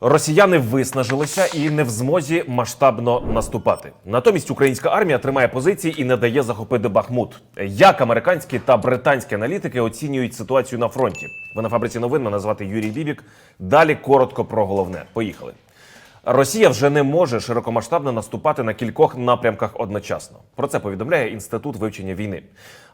Росіяни виснажилися і не в змозі масштабно наступати. Натомість українська армія тримає позиції і не дає захопити Бахмут. Як американські та британські аналітики оцінюють ситуацію на фронті? Ви на фабриці новин мене звати Юрій Бібік. Далі коротко про головне. Поїхали. Росія вже не може широкомасштабно наступати на кількох напрямках одночасно. Про це повідомляє інститут вивчення війни.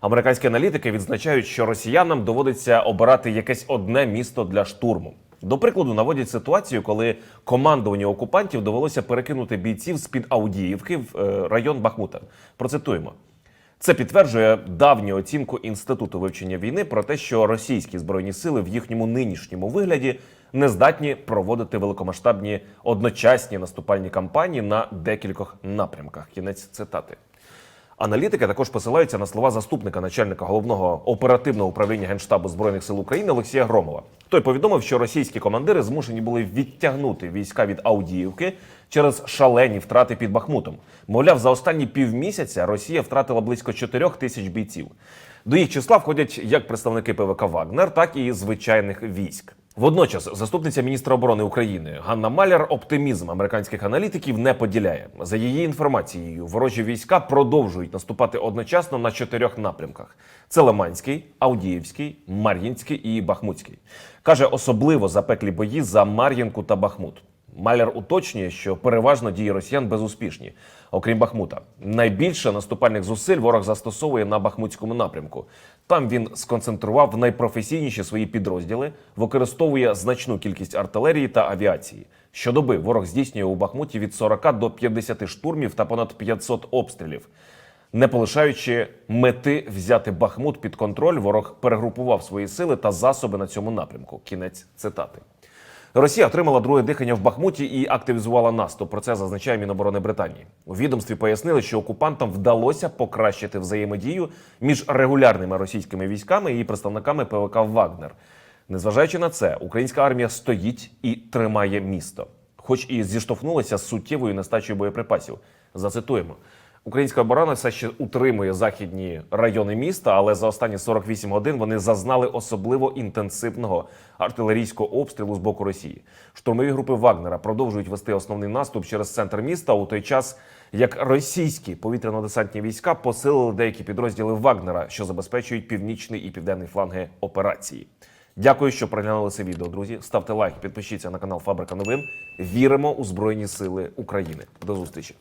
Американські аналітики відзначають, що росіянам доводиться обирати якесь одне місто для штурму. До прикладу, наводять ситуацію, коли командуванню окупантів довелося перекинути бійців з під Авдіївки в е, район Бахмута. Процитуємо. Це підтверджує давню оцінку інституту вивчення війни про те, що російські збройні сили в їхньому нинішньому вигляді не здатні проводити великомасштабні одночасні наступальні кампанії на декількох напрямках. Кінець цитати. Аналітики також посилаються на слова заступника начальника головного оперативного управління генштабу збройних сил України Олексія Громова. Той повідомив, що російські командири змушені були відтягнути війська від Авдіївки через шалені втрати під Бахмутом. Мовляв, за останні півмісяця Росія втратила близько 4 тисяч бійців. До їх числа входять як представники ПВК Вагнер, так і звичайних військ. Водночас, заступниця міністра оборони України Ганна Маляр оптимізм американських аналітиків не поділяє. За її інформацією, ворожі війська продовжують наступати одночасно на чотирьох напрямках: це Лиманський, Авдіївський, Мар'їнський і Бахмутський. каже, особливо запеклі бої за Мар'їнку та Бахмут. Маляр уточнює, що переважно дії росіян безуспішні, окрім Бахмута. Найбільше наступальних зусиль ворог застосовує на Бахмутському напрямку. Там він сконцентрував найпрофесійніші свої підрозділи, використовує значну кількість артилерії та авіації. Щодоби ворог здійснює у Бахмуті від 40 до 50 штурмів та понад 500 обстрілів. Не полишаючи мети взяти Бахмут під контроль, ворог перегрупував свої сили та засоби на цьому напрямку. Кінець цитати. Росія отримала друге дихання в Бахмуті і активізувала наступ. Про це зазначає Міноборони Британії. У відомстві пояснили, що окупантам вдалося покращити взаємодію між регулярними російськими військами і представниками ПВК Вагнер. Незважаючи на це, українська армія стоїть і тримає місто, хоч і зіштовхнулася з суттєвою нестачею боєприпасів. Зацитуємо. Українська оборона все ще утримує західні райони міста, але за останні 48 годин вони зазнали особливо інтенсивного артилерійського обстрілу з боку Росії. Штурмові групи Вагнера продовжують вести основний наступ через центр міста у той час, як російські повітряно-десантні війська посилили деякі підрозділи Вагнера, що забезпечують північний і південний фланги операції. Дякую, що переглянули це відео, друзі. Ставте лайк, підпишіться на канал Фабрика Новин. Віримо у Збройні Сили України. До зустрічі.